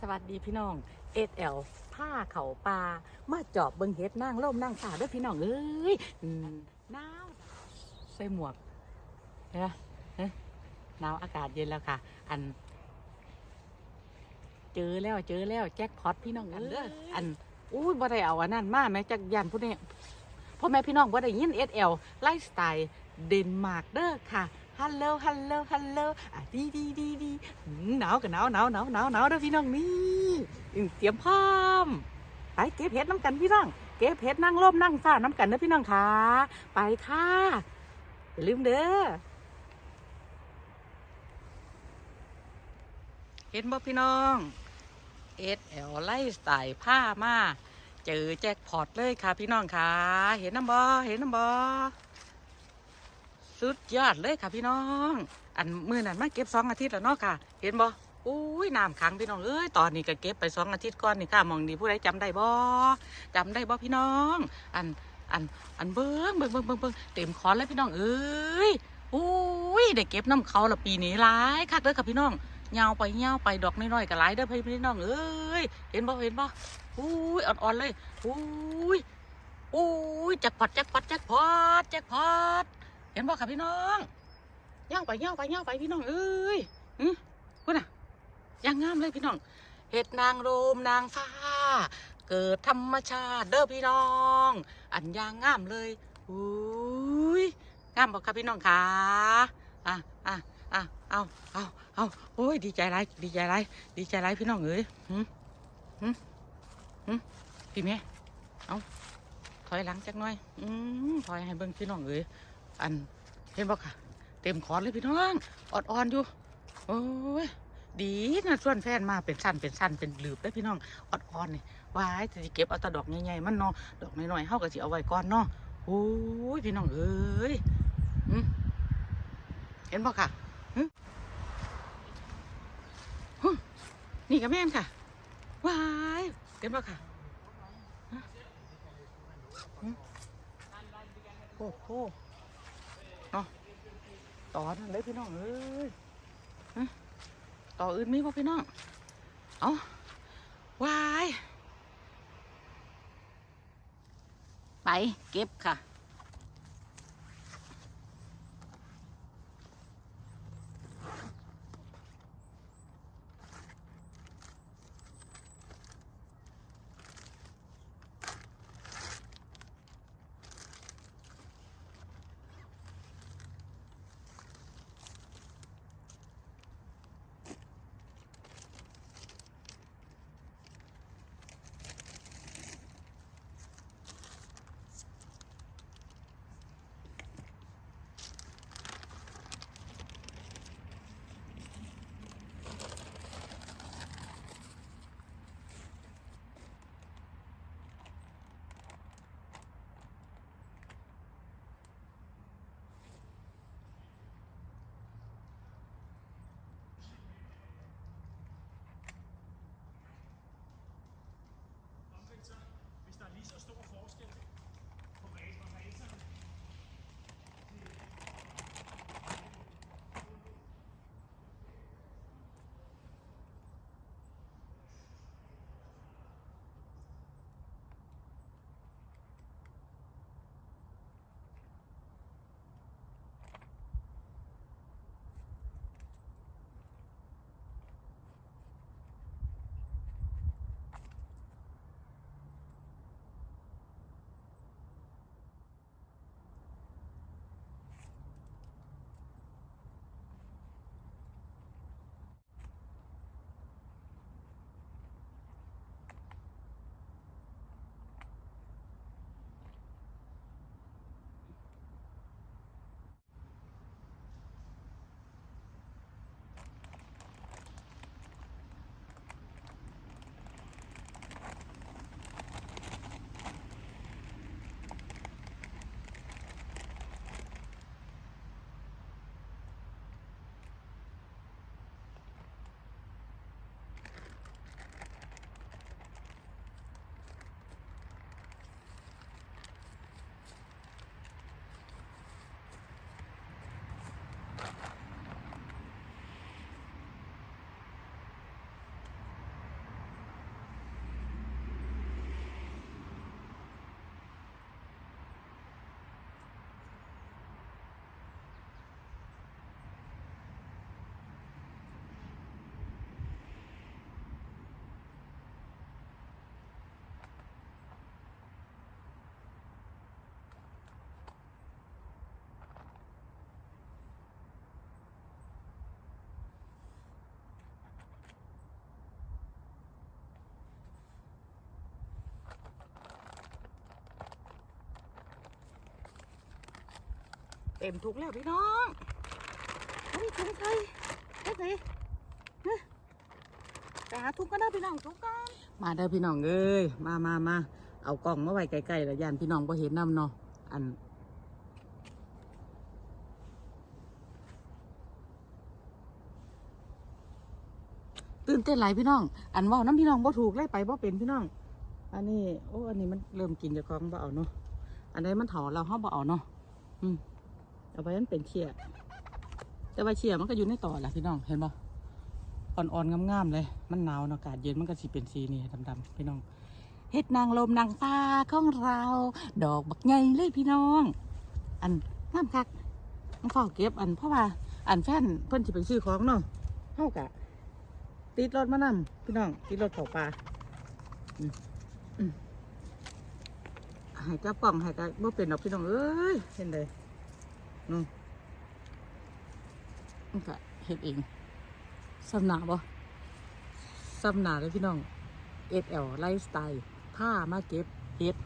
สวัสดีพี่น้องเอ็ดแอลผ้าเขาปลามาเจอบเบิงเฮ็ดนั่งล่มนั่งป่าเด้วยพี่น้องเอ้ยอืมหนาวใส่หมวกเห็นปะเฮ้ยหนาวอากาศเย็นแล้วค่ะ อัน เจอแล้วเจอแล้วแจ็คพอตพี่น้องเอ้ยอันอุ้ยบ่ได้เอาอันนั้นมาแม่จักยันผู้นี้พ่อแม่พี่น้องบ่ได้ยินเอ็ดแอลไลฟ์สไตล์เดนมาร์กเด้อค่ะ ฮัลโหลฮัลโหลฮัลโหลอะดีดีดีดีหนาวกับหนาวหนาวหนาวหนาวหนาวเด้อพี่น้องนี่เตรียมพร้อมไปเก็บเห็ดน้ำกันพี่น้องเก็บเห็ดนั่งร่มนั่งฟ้าน้ำกันเด้อพี่น้องค่ะไปค่ะอย่าลืมเด้อเห็นบ่พี่น้องเอ็ดแอลไล่สไตล์ผ้ามาเจอแจ็คพอตเลยค่ะพี่น้องค่ะ เห็นน้ำบ่เห็นน้ำบ่ สุดยอดเลยค่ะพี่น้อง อันมือนั้นมาเก็บสองอาทิตย์แล้วเนาะค่ะ เห็นบ่อุ้ยน้ำขังพี่น้องเอ้ยตอนนี้ก็เก็บไปสองอาทิตย์ก่อนนี่ค่ะมองดีผู้ใดจำได้บ่จำได้บ่พี่น้อง อันอันอันเบิ้งเบิ้งเบิ้งเบิ้งเบิ้งเต็มคอนแล้วพี่น้องเอ้ยอุ้ยได้เก็บน้ำเขาละปีนี้หลายคักเด้อค่ะพี่น้องยาไปยาไปดอกน้อยๆก็หลายเด้อพี่พี่น้องเอ้ยเห็นบ่เห็นบ่อุ้ยอ่อนๆเลยอุ้ยอุ้ยแจ็คพอตแจ็คพอตแจ็คพอตแจ็คพอต เห็นบ่ค่ะพี่น้องย่างไปย่างไปย่างไปพี่น้องเอ้ยอือพูดน่ะย่างงามเลยพี่น้อง เห็ดนางโรมนางฟ้า เกิดธรรมชาติเด้อพี่น้อง อันย่างงามเลยอุ้ยงามบอกครับพี่น้องค่ะอะอะอะเอาเอาเอาโอ้ยดีใจไรดีใจไรดีใจไรพี่น้องเอ้ยหืมหืมหืมพี่แม่เอาถอยหลังจักหน่อยอืมถอยให้เบิ่งพี่น้องเอ้ย อันเห็นบ่ค่ะ เต็มคอนเลยพี่น้องอ่อนๆอยู่โอ้ยดีนะส่วนแฟนมาเป็นสั้นเป็นสั้นเป็นหลืบได้พี่น้องอ่อนๆนี่วายจะเก็บเอาต่ดอกใหญ่ๆมันเนาะดอกน้อยๆเฮาก็สิเอาไว้ก่อนเนาะโอ้ยพี่น้องเอ้ยเห็นบ่ค่ะนี่ก็แม่นค่ะวายเห็นบ่ค่ะโอ้โห ต่อนั่นเลยพี่น้องเอ้ยต่ออื่นมีป่พี่น้อง เอาวาย ไปเก็บค่ะ så stor forskel. เต็มถุงแล้วพี่น้องเฮ้ยถุงใครเฮ้ยไหนฮะไปหาถุงกันนะพี่น้องถุงกันมาเด้พี่น้องเอ้ยมามามาเอากล่องมาไว้ใกล้ๆแล้วยานพี่น้องพอเห็นน้ำเนาะอันตื่นเต้นหลายพี่น้อง อันว่าน้ำพี่น้องบ่ถูกเลยไปบ่เป็นพี่น้อง อันนี้โอ้อันนี้มันเริ่มกินจากของบ่เอาเนาะอันนี้มันถอนเราห้าบ่เอาเนาะอืม เอาไปนั้นเป็นเชี่ยแต่ว่าเชี่ยมันก็อยู่ในต่อแหละพี่น้อง เห็นบ่อ่อนๆงามๆเลย มันหนาวอากาศเย็นมันก็สิเป็นสีนี่ดำๆพี่น้องเฮ็ดนางลมนางฟ้าของเรา ดอกบักใหญ่เลยพี่น้อง อันงามคักมันเฝ้าเก็บอันเพราะว่าอันแฟนเพิ่นสิไปซื้อของเนาะเฮากะ ติดรถมานำพี่น้อง ติดรถเขาปลาอืมอืมให้จับกล่องให้ก็บ่เป็นดอกพี่น้องเอ้ยเห็นเลย นู่นมันก็เฮ็ดเองสำหนาบ่สำหนาเลยพี่น้อง SL ไลฟ์สไตล์ผ้ามาเก็บเฮ็ด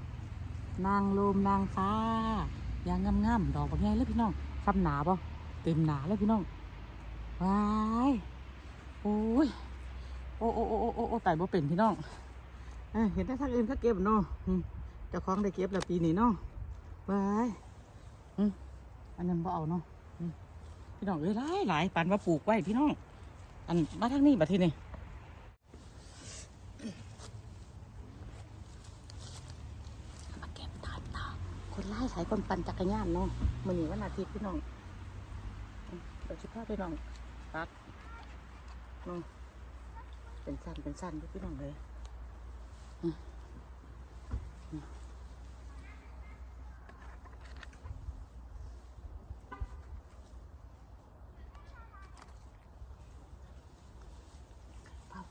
นางลมนางฟ้าอย่างงามๆดอกบางไงเลยพี่น้องสำหนาบ่เต็มหนาเลยพี่น้องว้ายโอ้ยโอ้โอ้โอ้โอ้โอ้โอ้ตายบ่เป็นพี่น้องเห็นได้ทักอื่นทักเก็บเนาะอืมเจ้าของได้เก็บแล้วปีนี้เนาะบาย อันนั้นบ่เอาเนาะอืมพี่น้องเอ้ยหลายหลายปานว่าปลูกไว้พี่น้อง อันมาทางนี้บัดทีนี้มาเก็บทานต่อคนไล่สายคนปั่นจักรยานเนาะมื้อนี้วันอาทิตย์พี่น้องอืมเดี๋ยวสิพาพี่น้องตัดเนาะเป็นสั้นเป็นสั้นพี่น้องเลยอืมอืม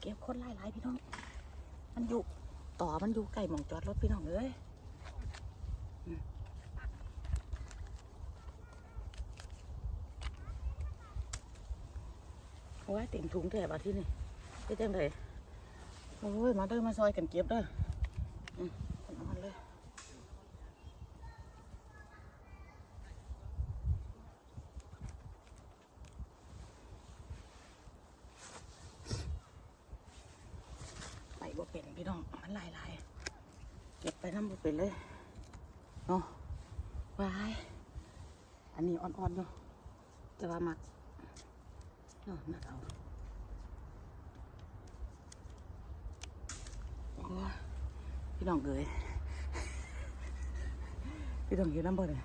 เก็บคนหลายหลายพี่น้อง มันอยู่ต่อมันอยู่ไก่หมองจอดรถพี่น้องเลยโอ้ยเต็มถุงแถบอาที่นี่ไปจังเลยโอ้ยมาเด้อมาซอยกันเก็บเด้ออืมเอามันเลย ไปบ่เป็นพี่น้อง มันหลายหลายๆเก็บไปน้ำบ่เป็นเลยเนาะวาย อันนี้อ่อนๆอยู่ แต่ว่ามักเนาะมักเอาโอ้ยพี่น้องเกยพี่น้องเห็นน้ำบ่เลย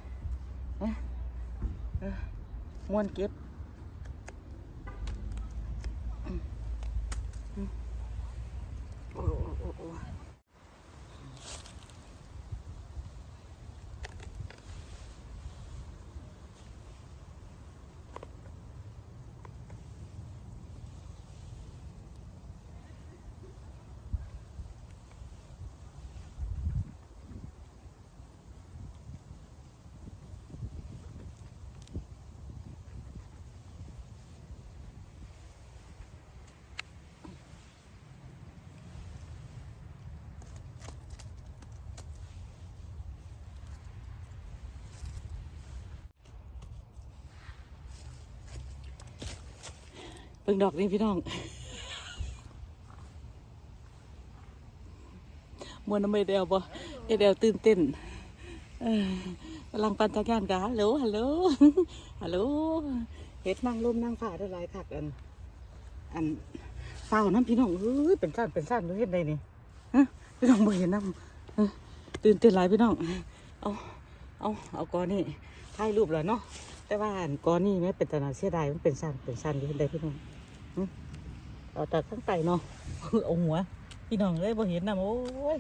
เอ๊ะเอ๊ะม้วนเก็บ บิ่งดอกนี่พี่น้องมวนน้ำไม่เดียวบ่เอเดียวตื่นเต้นกำลังปั่นจักรยานกันฮัลโหลฮัลโหลฮัลโหลเฮ็ดนั่งลมนั่งฝ่าได้หลายคักอัน อันเฝ้าน้ำพี่น้องเฮ้ยเป็นสั้นเป็นสั้นดูเฮ็ดได้นี่ฮะพี่น้องบ่เห็นน้ำเตื่นเต้นหลายพี่น้องเอาเอาเอากอนี่ถ่ายรูปแล้วเนาะแต่ว่าอันกอนี่แม่เป็นตนาเสียดายมันเป็นสั้นเป็นสั้นอยู่เฮ็ดได้พี่น้อง เอาแต่ข้างใต้เนาะเอาหัว พี่น้องเลยบ่เห็นน้ำโอ้ย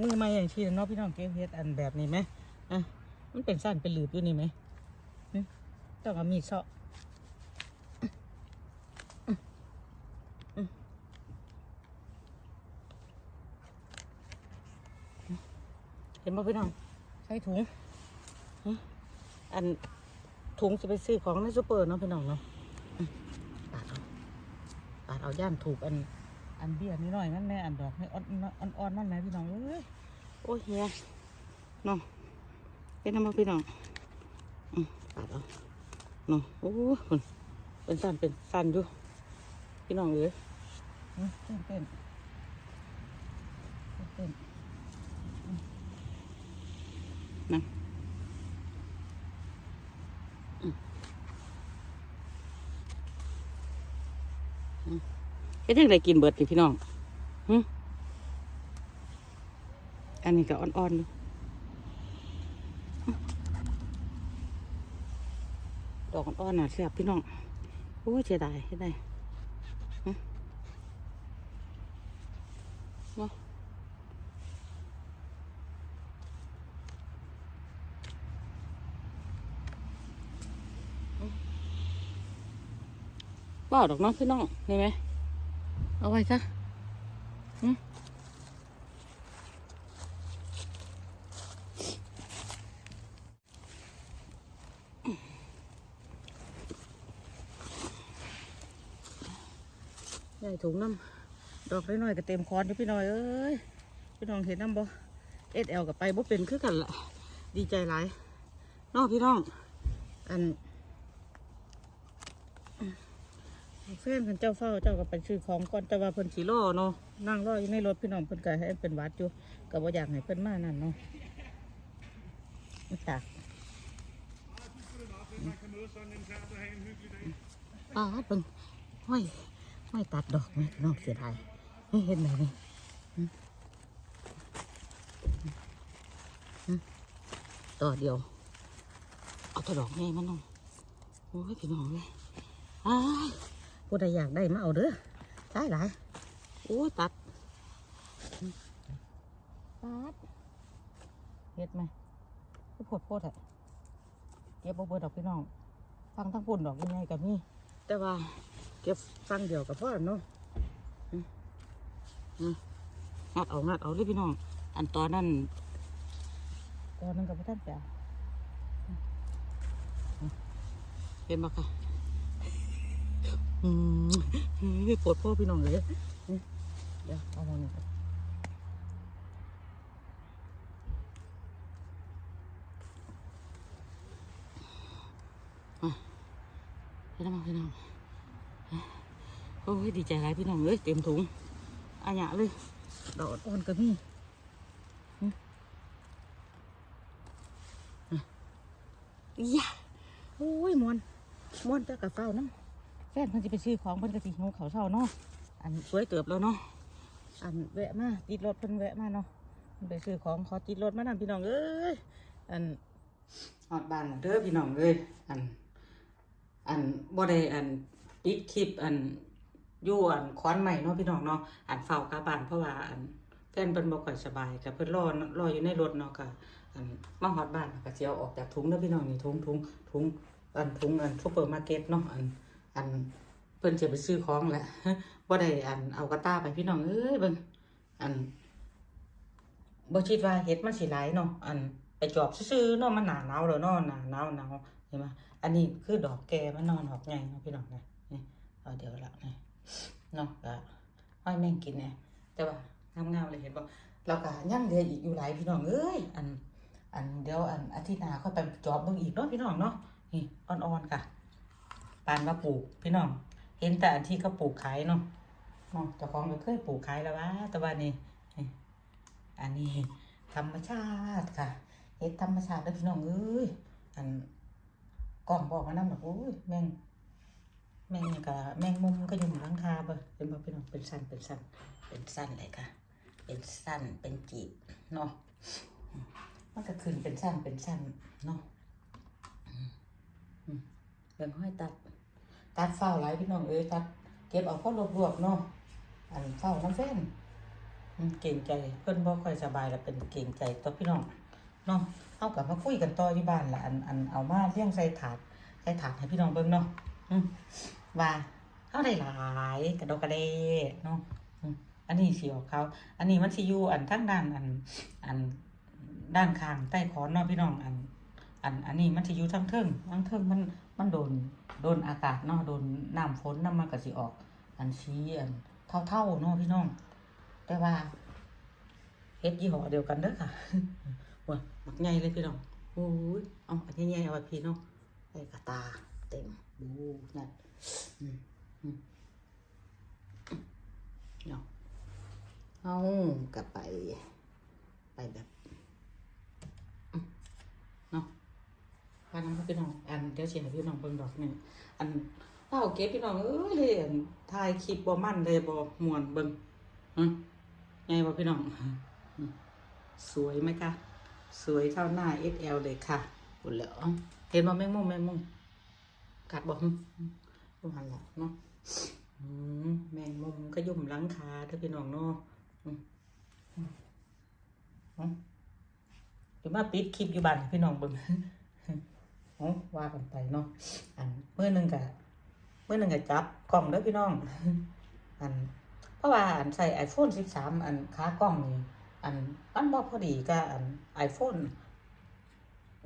มือมาอย่างชีนเนาะพี่น้องเก็บเฮ็ดอันแบบนี้ไหมอะมันเป็นสั้นเป็นหลืบอยู่นี่ไหมต้องเอามีดเซาะเห็นบ่พี่น้องใส่ถุงอันถุงจะไปซื้อของในซูเปอร์เนาะพี่น้องเนาะอืมปาดเอาปาด เอาย่านถูกอัน อันเบี้ยนิดหน่อยนั่นแน่อันดอกให้อ่อนอ่อนอ่อนนั่นแหละพี่น้องเอ้ยโอ้ยเฮียเนาะเป็นน้ำมาพี่น้องอืมปาดเอาเนาะโอ้คนเป็นสั้นเป็นสั้นอยู่พี่น้องเอ้ยอืมเต้นเต้นเต้นอืมนั่นอืมอืม เฮ็ดยังไงกินเบิดติพี่น้องอันนี้ก็อ่อนๆดูดอกอ่อนๆน่ะแซ่บพี่น้อง โอ้เสียดายเฮ็ดได้ฮะเนาะ บ่เอาดอกน้องพี่น้องนี่ไหมเอาไว้ซะใหญ่ถุงน้ำดอกน้อยๆก็เต็มคอนอยู่พี่น้อยเอ้ยพี่น้องเห็นน้ำบ่เอสเอลกับไปบ่เป็นคือกันละดีใจหลายน้องพี่น้องอัน เพื่อนกันเจ้าเฝ้าเจ้าก็ไปซื้อของก่อนแต่ว่าเพิ่นสีรอเนาะนั่งรออยู่ในรถพี่น้องเพิ่นก็ให้เป็นวัดอยู่ก็บ่อยากให้เพิ่นมานั่นเนาะตากป้าเบิ่งห้อยห้อยตัดดอกไหมน้องเสียดายไม่เห็นไหนนี่ต่อเดียว เอาต่ดอกแม่มันเนาะโอ้ยพี่น้องเลยอ้าย ผู้ใดอยากได้มาเอาเด้อได้หลายโอ้ยตัดตัดเฮ็ดไหมก็ปวดปวดอะเก็บบ่เบิดดอกพี่น้องฟังทั้งปุ่นดอกยังไงกับนี่แต่ว่าเก็บฟังเดียวกับพ่อเนาะอืมอืมงัดเอางัดเอาเลยพี่น้อง อันตอนนั้นตอนนั้นกับพ่ท่านแปลเป็นบ่ค่ะอืมนี่ ปวดพ่อพี่น้องเลยเดี๋ยวเอามาหน่อนอะพี่น้องพี่น้องโอ้ยดีใจหลายพี่น้องเลยเต็มถุงอาหยะเลยดอกอ่อนก็มีอืมอะอียะโอ้ยมวนมวนแต่กับเฝ้าน้ำ แฟนเพิ่นสิไปซื้อของเพิ่นก็สิหิวเขาวเช้าเนาะอันสวยเติบแล้วเนาะอันแวะมาติดรถเพิ่นแวะมาเนาะเพิ่นไปซื้อของขอติดรถมานํพี่น้องเอ้ยอันฮอดบ้านเด้อพี่น้องเอ้ยอัน อันบ่ได้อันปิดคลิปอันอยู่อันค้อนใหม่เนาะพี่น้องเนาะอันเฝ้ากลับบ้านเพราะว่าอันแฟนเพิ่นบ่ค่อยสบายก็เพิ่นรอรออยู่ในรถเนาะก็อันมาฮอดบ้านก็สิเอาออกจากถุงเด้อพี่น้องนี่ถุงถุงถุงอันถุงอันซุปเปอร์มาร์เก็ตเนาะอัน อันเพิ่นจะไปซื้อของแหละบ่ได้อันเอากระต้าไปพี่น้องเอ้ยเบิ่งอันบ่คิดว่าเฮ็ดมันสิหลายเนาะอันไปจอบซื่อเนาะมันหนาหนาวแล้วเนาะหนาหนาวหนาวเห็นไหมอันนี้คือดอกแก่มันนอนดอกใหญ่เนาะพี่น้องนะนี่เอาเดี๋ยวละนี่เนาะก็ห้อยแม่งกินเนี่ยแต่ว่างามๆเลยเห็นบ่แล้วก็ยังเหลืออีกอยู่หลายพี่น้องเอ้ยอันอันเดี๋ยวอันอาทิตย์หน้าค่อยไปจอบเบิ่งอีกเนาะพี่น้องเนาะนี่อ่อนๆค่ะ ปานมาปลูกพี่น้อง เห็นแต่อันที่เขาปลูกขายเนาะเนาะเจ้าของก็เคยปลูกขายแล้ววะแต่ว่านี่นี่อันนี้ธรรมชาติค่ะเฮ็ดธรรมชาติแล้วพี่น้องเอ้ยอันกล่องบอกมานั่นแบบโอ้ยแมงแมงก็แมงมุมก็อยู่บนหลังคาเบ่เป็นบ่พี่น้องเป็นสั้นเป็นสั้นเป็นสั้นเลยค่ะ เป็นสั้นเป็นจีบเนาะมันก็ขึ้นเป็นสั้นเป็นสั้นเนาะเบิ่งห้อยตัด ตัดเฝ้าหลายพี่น้องเอ้ยตัดเก็บเอาข้อรวบๆเนาะอันเฝ้าน้ำแฟนเก่งใจเพิ่อนบ่ค่อยสบายแล้วเป็นเก่งใจต่อพี่น้องเนาะเอากลับมาคุยกันต่อที่บ้านละอันอันเอามาเลี้ยงใส่ถาดใส่ถาดให้พี่น้องเบิ่งเนาะว่าเอาได้หลายกระดกกระเดเนาะอันนี้สีออกเขาอันนี้มันสิอยู่อันทั้งด้านอันอันด้านข้างใต้ขอนเนาะพี่น้องอัน อันอันนี้มันสิอยู่ทั้งเทิงทั้งเทิงมันมันโดนโดนอากาศเนาะโดนน้ำฝนน้ำมันก็สิออก อันชี้อันเท่าเท่าๆเนาะพี่น้อง แต่ว่าเฮ็ดยี่ห้อเดียวกันเด้อค่ะว้ามักใหญ่เลยพี่น้องโอ้ยเอาอันใหญ่ๆเอาไว้พี่น้องไอ้กระตาเต็มดูนั่นอืมอืมเนาะเอากลับไปไปแบบอืมเนาะ พาน้องพี่น้อง อันเดี๋ยวเชียร์พี่น้องเบิ่งดอกหนึ่งอันเป้าเก็บพี่น้องเอ้ยเลยอันถ่ายคลิปบ่มั่นเลยบ่มวนเบิ่งฮะไงบ่พี่น้อง สวยไหมคะ สวยเท่าหน้า XL เลยค่ะบุญเหลือเห็นบ่แมงมุมแมงมุมกัดบ่หึดูหันหลังเนาะอืมแมงมุมก็ยุ่มหลังคาเด้อพี่น้องเนาะอืมอืมอืมเดี๋ยวมาปิดคลิปอยู่บ้านพี่น้องเบิ่ง ว่ากันไปเนาะอันเมื่อหนึงกะเมื่อหนึงกะจับกล้องเด้อพี่น้อง อัน เพราะว่าอันใส่ iPhone 13อันขากล้องนี่อันมันบ่พอดีกับอัน iPhone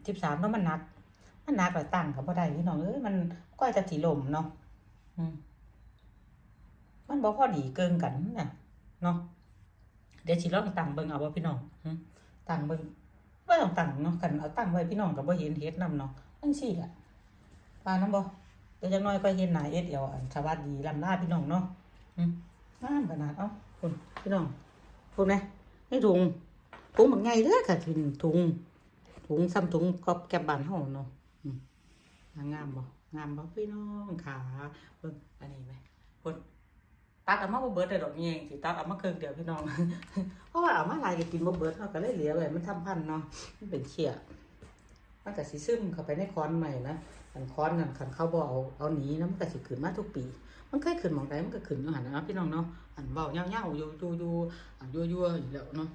13เนาะมันหนัก มันหนักแล้วตั้งก็บ่ได้พี่น้องเอ้ยมันก้อยจะสิล่มเนาะมันบ่พอดีเกินกันนะเนาะเดี๋ยวสิลองตั้งเบิ่งเอาว่าพี่น้องตั้งเบิ่งบ่ต้องตั้งเนาะกันเอาตั้งไว้พี่น้องก็บ่เห็นเฮ็ดนํเนาะ จังซี่ละว่านํบ่เดี๋ยวจักหน่อยก็เห็นหนาเอ็ดเอวอันสวัสดีลำลาพี่น้องเนาะอืมงามขนาดเอ้าคุณพี่น้องพูดไหมให้ถุงถุงบางไงเด้อค่ะถุงถุงถุงซ้ำถุงกอบแกบบ้านเฮาเนาะงามบ่งามบ่พี่น้องขาเบิ่งอันนี้ไหมพุ่นตัดเอามาบ่เบิดได้ดอกแยสิตัดเอามาครึ่งเดียวพี่น้อง เพราะว่าเอามาหลายก็กินบ่เบิดเฮาก็เลยเหลือไว้มันทำพันเนาะมันเป็นเชี่ย มันก็สิซึมเข้าไปในค้อนใหม่นะอันค้อนนั่นคันเขาบ่เอาเอาหนีนะมันก็สิขึ้นมาทุกปี มันเคยขึ้นหมองใดมันก็ขึ้นอยู่หันนะพี่น้องเนาะอันเว้ายาๆอยู่อยู่อยู่อันยั่วๆอยู่แล้วเนาะ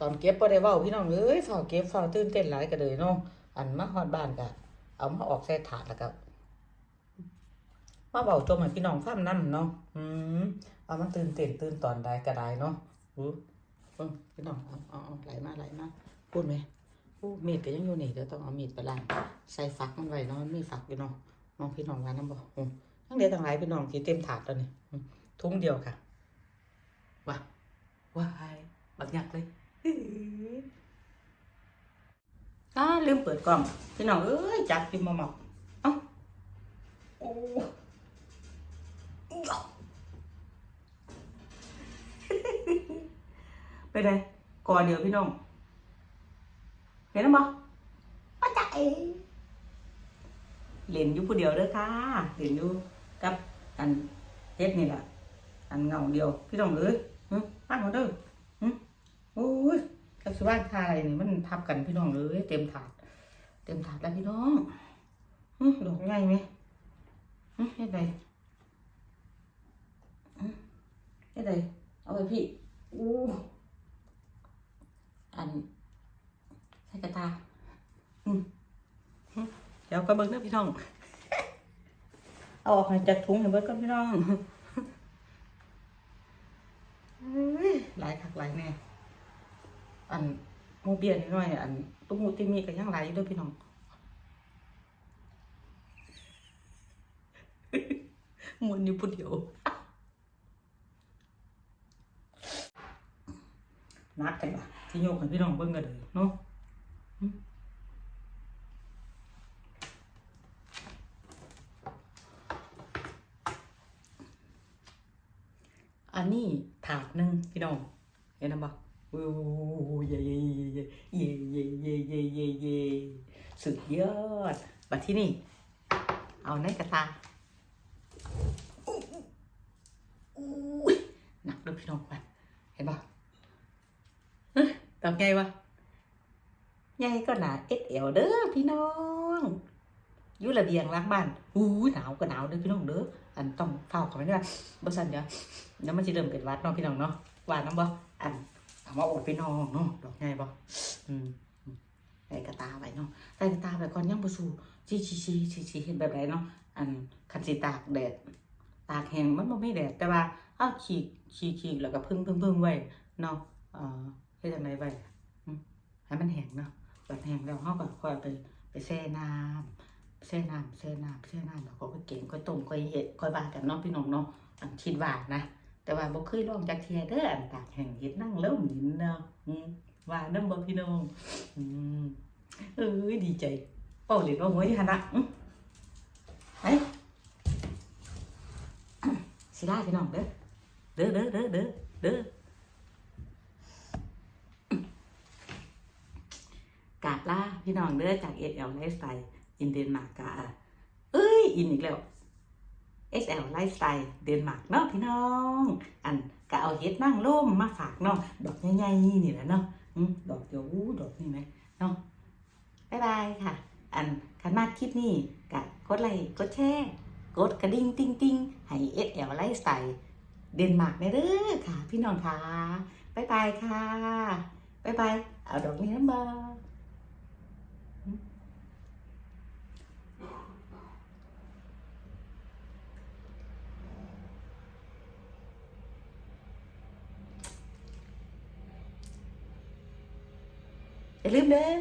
ตอนเก็บบ่ได้เว้าพี่น้องเอ้ยฝาวเก็บฝาวตื่นเต้นหลายก็เลยเนาะอันมาฮอดบ้านก็เอามาออกใส่ถาดแล้วก็มาเว้าจมให้พี่น้องฟังนำเนาะอืมเอามันตื่นเต้นตื่นตอนใดก็ได้เนาะอู้พี่น้องอาเอาเอาไหลมาไหลมาพูดไหม อู้มีดก็ยังอยู่นี่เดี๋ยวต้องเอามีดไปล้างใส่ฝักมันไว้เนาะมันมีฝักอยู่เนาะน้องพี่น้องว่านํบ่อทั้งเดียวทั้งหลายพี่น้องที่เต็มถาดแล้วนี่อืมถุงเดียวค่ะว้าว้ายบักยักเลยอ้าลืมเปิดกล่องพี่น้องเอ้ยจับกินมาหมอกเอ้าโอ้ไปเลยก่อนเดียวพี่น้อง เห็นแล้วบ่มาใจเล่นอยู่ผู้เดียวเด้อค่ะเล่นอยู่กับอันเฮ็ดนี่แหละอันเงาเดียว พี่น้องเอ้ยหึฟังเขาเด้อหึโอ้ยกับชาวบ้านทายนี่มันทับกันพี่น้องเลยเต็มถาด เต็มถาดแล้วพี่น้องดอกใหญ่ไหมอื้อเฮ็ดไดอื้อเฮ็ดไดเอาไปพี่อู้อัน ใส่กระตาอืมอื้อเดี๋ยวก็เบิ่งเด้อพี่น้อง เอาออกให้จากถุงให้เบิดก่อนพี่น้องเอ้ยหลายคักหลายแน่ อันโมเบียนหน่อย อันตุ้มูติมีก็ยังหลายอยู่เด้วยพี่น้องมวนอยู่ผู้เดียวนักกันปะที่โยกให้พี่น้องเบิ่งกันเลยเนาะ นี่ถาดนึงพี่น้องเห็นไหมบ่โอ้ยเย่เย่เย่เย่เย่เย่เย่สุดยอดมาที่นี่ เอาในกระตาอู้หนักด้วยพี่น้องมันเห็นป่ะตอบไงวะไงก็หนาเอ็ดเอลเด้อพี่น้อง อยู่ระเบียงล้างบ้านอู้หนาวก็หนาวเด้อพี่น้องเด้ออันต้องเฝ้าเขาไว้ด้วยบ่สั่นเดี๋ยวเดี๋ยวมันจะเริ่มเป็นวัดเนาะพี่น้องเนาะวานน้ำบ่อันเอามาอดไปนองเนาะดอกไงบ่อืมใส่กระตาไว้เนาะใส่กระตาไว้ก่อนยังบ่สู้ชี้ชี้ชี้ชี้ชี้เห็นแบบไหนเนาะอันคันสิตากแดดตากแห้งมันบ่มีแดดแต่ว่าเอาขีกขีกขีกแล้วก็พึ่งพึ่งพึ่งไว้เนาะเอ่อเฮ็ดจังไดไว้ให้มันแห้งเนาะแบบแห้งแล้วเฮาก็ค่อยไปไปแช่น้ำ แช่น้ำแช่น้ำแช่น้ำแล้วก็ไปเก็บก็ต้มก็เฮ็ดก็ว่ากันเนาะพี่น้องเนาะอันคิดว่านะ แต่ว่าบ่เคยลองจักเทียเด้ออันตากแห้งเฮ็ดนั่งเริ่มหินเนาะว่าน้ำบ่พี่น้องอืมเอ้ยดีใจเป้าเล่นว่าหัวที่หันน่ะอื้อไปสิได้พี่น้องเด้อเด้อเด้อเด้อเด้อเด้อกาบลาพี่น้องเด้อจากเอ l ไลฟ์สไตล์ อินเดนมาร์กกาเอ้ย อินอีกแล้ว XL ไลฟ์สไตล์เดนมาร์กเนาะพี่น้อง อันก็เอาเฮ็ดนั่งร่มมาฝากเนาะดอกใหญ่ๆนี่แหละเนาะดอกเดียวดอกนี่ไหมเนาะบ๊ายบายค่ะ อันคันมากคลิปนี้กะกดไลค์กดแชร์กดกระดิ่งติ้งติ้งให้ XL ไลฟ์สไตล์เดนมาร์กในเด้อค่ะ พี่น้องค่ะบ๊ายบายค่ะบ๊ายบายเอาดอกนี้นะาลืมเด้อ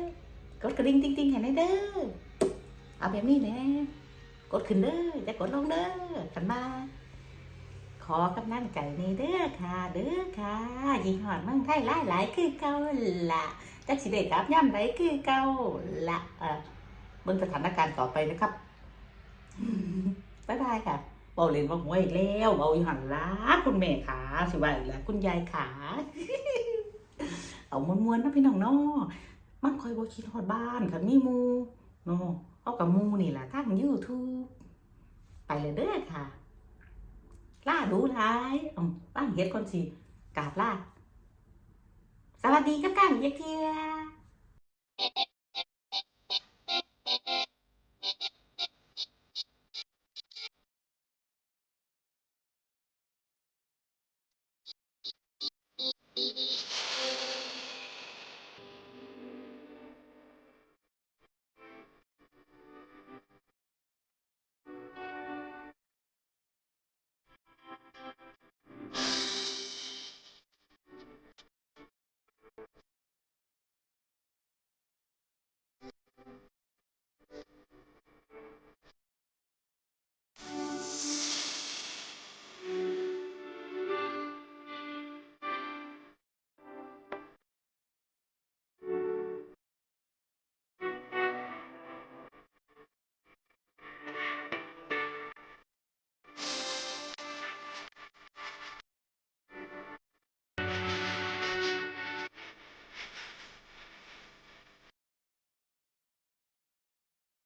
กดกระดิ่งติ๊งติ๊งให้ได้เด้อเอาแบบนี้แหละกดขึ้นเด้อจะกดลงเด้อกันมาขอกำลังใจในเด้อค่ะ เด้อค่ะยิงหอดเมืองไทยหลายหลายๆคือเก่าละจักสิได้กลับย่ำไรคือเก่าละเออเบิ่งสถานการณ์ต่อไปนะครับบ๊ายบายค่ะเบาเล่นว่าหวยอีกแล้วเบาอีหันละคุณแม่ขาสิว่าอีกแล้วคุณยายขาเอามวนๆนะพี่น้องเนาะ มันคอยบ่คิดฮอดบ้านคับมีมูเนาะเอากับมูนี่แหละทางยูทูบไปเลยเด้อค่ะล่าดูร้ายอืมบ้างเฮ็ดคนสิกาบล่าสวัสดีกับกันเยกเทีย